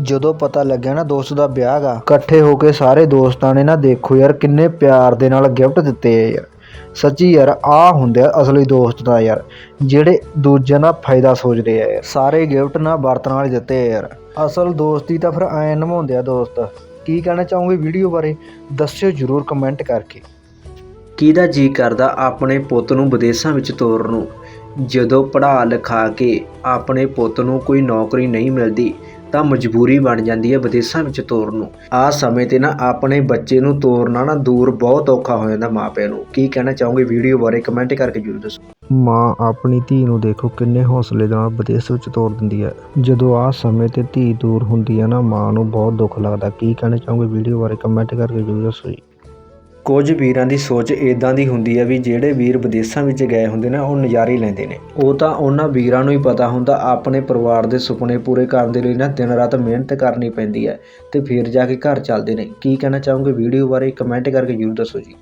ਜਦੋਂ ਪਤਾ ਲੱਗਿਆ ਨਾ ਦੋਸਤ ਦਾ ਵਿਆਹ ਗਾ, ਇਕੱਠੇ ਹੋ ਕੇ ਸਾਰੇ ਦੋਸਤਾਂ ਨੇ ਨਾ ਦੇਖੋ ਯਾਰ ਕਿੰਨੇ ਪਿਆਰ ਦੇ ਨਾਲ ਗਿਫਟ ਦਿੱਤੇ ਆ ਯਾਰ। ਸੱਚੀ ਯਾਰ ਆ ਹੁੰਦੇ ਆ ਅਸਲੀ ਦੋਸਤ ਦਾ ਯਾਰ, ਜਿਹੜੇ ਦੂਜਿਆਂ ਦਾ ਫਾਇਦਾ ਸੋਚਦੇ ਆ ਯਾਰ। ਸਾਰੇ ਗਿਫਟ ਨਾ ਵਰਤਣ ਵਾਲੇ ਦਿੱਤੇ ਆ ਯਾਰ। ਅਸਲ ਦੋਸਤੀ ਤਾਂ ਫਿਰ ਐਂ ਨਿਭਾਉਂਦੇ ਆ ਦੋਸਤ। ਕੀ ਕਹਿਣਾ ਚਾਹੋਗੇ ਵੀਡੀਓ ਬਾਰੇ? ਦੱਸਿਓ ਜਰੂਰ ਕਮੈਂਟ ਕਰਕੇ। ਕਿਹਦਾ ਜੀ ਕਰਦਾ ਆਪਣੇ ਪੁੱਤ ਨੂੰ ਵਿਦੇਸ਼ਾਂ ਵਿੱਚ ਤੋਰਨ ਨੂੰ? ਜਦੋਂ ਪੜ੍ਹਾ ਲਿਖਾ ਕੇ ਆਪਣੇ ਪੁੱਤ ਨੂੰ ਕੋਈ ਨੌਕਰੀ ਨਹੀਂ ਮਿਲਦੀ ਤਾਂ ਮਜਬੂਰੀ ਬਣ ਜਾਂਦੀ ਹੈ ਵਿਦੇਸ਼ਾਂ ਵਿੱਚ ਤੋਰਨ ਨੂੰ। ਆ ਸਮੇਂ ਤੇ ਨਾ ਆਪਣੇ ਬੱਚੇ ਨੂੰ ਤੋਰਨਾ ਨਾ ਦੂਰ ਬਹੁਤ ਔਖਾ ਹੋ ਜਾਂਦਾ ਮਾਪਿਆਂ ਨੂੰ। ਕੀ ਕਹਿਣਾ ਚਾਹੋਗੇ ਵੀਡੀਓ ਬਾਰੇ ਕਮੈਂਟ ਕਰਕੇ ਜਰੂਰ ਦੱਸੋ। ਮਾਂ ਆਪਣੀ ਧੀ ਨੂੰ ਦੇਖੋ ਕਿੰਨੇ ਹੌਸਲੇ ਦੇ ਨਾਲ ਵਿਦੇਸ਼ ਵਿੱਚ ਤੋਰ ਦਿੰਦੀ ਹੈ। ਜਦੋਂ ਆਹ ਸਮੇਂ ਤੇ ਧੀ ਦੂਰ ਹੁੰਦੀ ਹੈ ਨਾ ਮਾਂ ਨੂੰ ਬਹੁਤ ਦੁੱਖ ਲੱਗਦਾ। ਕੀ ਕਹਿਣਾ ਚਾਹੋਗੇ ਵੀਡੀਓ ਬਾਰੇ ਕਮੈਂਟ ਕਰਕੇ ਜਰੂਰ ਦੱਸੋ ਜੀ। ਕੁਝ ਵੀਰਾਂ ਦੀ ਸੋਚ ਇਦਾਂ ਦੀ ਹੁੰਦੀ ਹੈ ਵੀ ਜਿਹੜੇ ਵੀਰ ਵਿਦੇਸ਼ਾਂ ਵਿੱਚ ਗਏ ਹੁੰਦੇ ਨੇ, ਉਹ ਨਜ਼ਾਰੇ ਲੈਂਦੇ ਨੇ। ਉਹ ਤਾਂ ਉਹਨਾਂ ਵੀਰਾਂ ਨੂੰ ਹੀ ਪਤਾ ਹੁੰਦਾ, ਆਪਣੇ ਪਰਿਵਾਰ ਦੇ ਸੁਪਨੇ ਪੂਰੇ ਕਰਨ ਦੇ ਲਈ ਨਾ ਦਿਨ ਰਾਤ ਮਿਹਨਤ ਕਰਨੀ ਪੈਂਦੀ ਹੈ ਤੇ ਫਿਰ ਜਾ ਕੇ ਘਰ ਚੱਲਦੇ ਨੇ। ਕੀ ਕਹਿਣਾ ਚਾਹੋਗੇ ਵੀਡੀਓ ਬਾਰੇ ਕਮੈਂਟ ਕਰਕੇ ਜਰੂਰ ਦੱਸੋ ਜੀ।